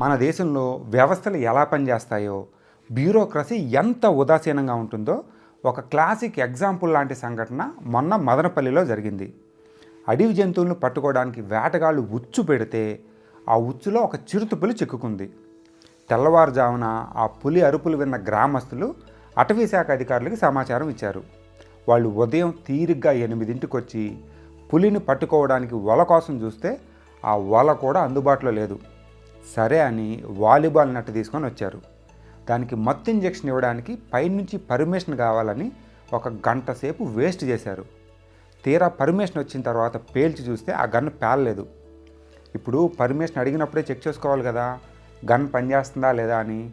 మన దేశంలో వ్యవస్థలు ఎలా పనిచేస్తాయో బ్యూరోక్రసీ ఎంత ఉదాసీనంగా ఉంటుందో ఒక క్లాసిక్ ఎగ్జాంపుల్ లాంటి సంఘటన మొన్న మదనపల్లిలో జరిగింది. అడవి జంతువులను పట్టుకోవడానికి వేటగాళ్ళు ఉచ్చు పెడితే ఆ ఉచ్చులో ఒక చిరుతపులి చిక్కుకుంది. తెల్లవారుజామున ఆ పులి అరుపులు విన్న గ్రామస్తులు అటవీ శాఖ అధికారులకు సమాచారం ఇచ్చారు. వాళ్ళు ఉదయం తీరిగ్గా ఎనిమిదింటికి వచ్చి పులిని పట్టుకోవడానికి వల కోసం చూస్తే ఆ వల కూడా అందుబాటులో లేదు. సరే అని వాలీబాల్ నట్టు తీసుకొని వచ్చారు. దానికి మత్తు ఇంజెక్షన్ ఇవ్వడానికి పైనుంచి పర్మిషన్ కావాలని ఒక గంట సేపు వేస్ట్ చేశారు. తీరా పర్మిషన్ వచ్చిన తర్వాత పేల్చి చూస్తే ఆ గన్ పేలలేదు. ఇప్పుడు పర్మిషన్ అడిగినప్పుడే చెక్ చేసుకోవాలి కదా గన్ పనిచేస్తుందా లేదా అని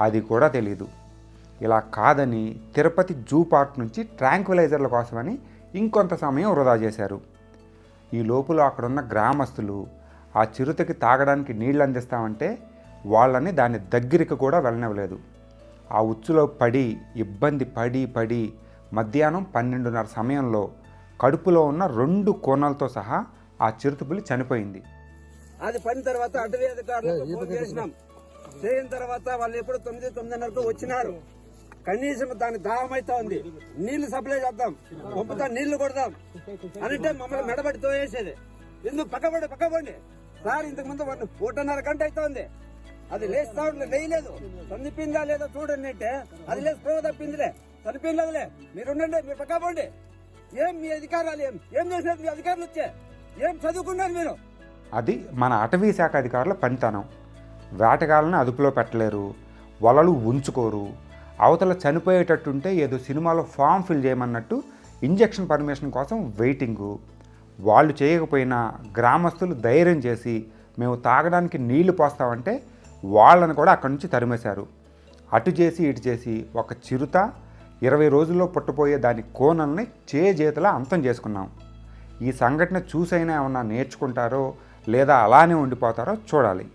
అది కూడా తెలియదు ఇలా కాదని తిరుపతి జూ పార్క్ నుంచి ట్రాంక్విలైజర్ల కోసమని ఇంకొంత సమయం వృధా చేశారు. ఈ లోపల అక్కడున్న గ్రామస్తులు ఆ చిరుతకి తాగడానికి నీళ్ళు అందిస్తామంటే వాళ్ళని దాని దగ్గరికి కూడా వెళ్ళనివ్వలేదు. ఆ ఉచ్చులో పడి ఇబ్బంది పడి పడి మధ్యాహ్నం పన్నెండున్నర సమయంలో కడుపులో ఉన్న రెండు కోణాలతో సహా ఆ చిరుతపులి చనిపోయింది. అది పని తర్వాత అటవీ అధికారులకు చేసినాం. చేయిన తర్వాత వాళ్ళు ఎప్పుడు తొమ్మిది తొమ్మిదిన్నరకు వచ్చినారు. కనీసం దాని దాహం అయితే ఉంది. నీళ్ళు సప్లై చేద్దాం. పంపుతాం నీళ్ళు కొడదాం. అంటే మమ్మల్ని మెడబడి తోయేసేది. ఎందుకు? పక్కపడి పక్కపండి. సార్ ఇంతకు ముందు వాడిని ఒకటిన్నర గంట అవుతోంది అది లేస్తా లేదు లేయలేదు చనిపోయిందా లేదో చూడండి అంటే అది లేదు ప్రో తప్పిందిలే. చనిపోయిందదిలే మీరు ఉండండి మీరు పక్కపండి ఏం మీ అధికారాలు ఏం? ఏం చేసినది మీ అధికారులు వచ్చే? ఏం చదువుకున్నారు మీరు? అది మన అటవీ శాఖ అధికారుల పనితనం. వేటగాళ్ళని అదుపులో పెట్టలేరు వలలు ఉంచుకోరు. అవతల చనిపోయేటట్టుంటే ఏదో సినిమాలో ఫామ్ ఫిల్ చేయమన్నట్టు ఇంజెక్షన్ పర్మిషన్ కోసం వెయిటింగు. వాళ్ళు చేయకపోయినా గ్రామస్తులు ధైర్యం చేసి మేము తాగడానికి నీళ్ళు పోస్తామంటే వాళ్ళని కూడా అక్కడి నుంచి తరిమేశారు. అటు చేసి ఇటు చేసి ఒక చిరుత ఇరవై రోజుల్లో పుట్టపోయే దాని కోనల్ని చేజేతలా అంతం చేసుకున్నాం. ఈ సంఘటన చూసైనా ఏమన్నా నేర్చుకుంటారో లేదా అలానే ఉండిపోతారో చూడాలి.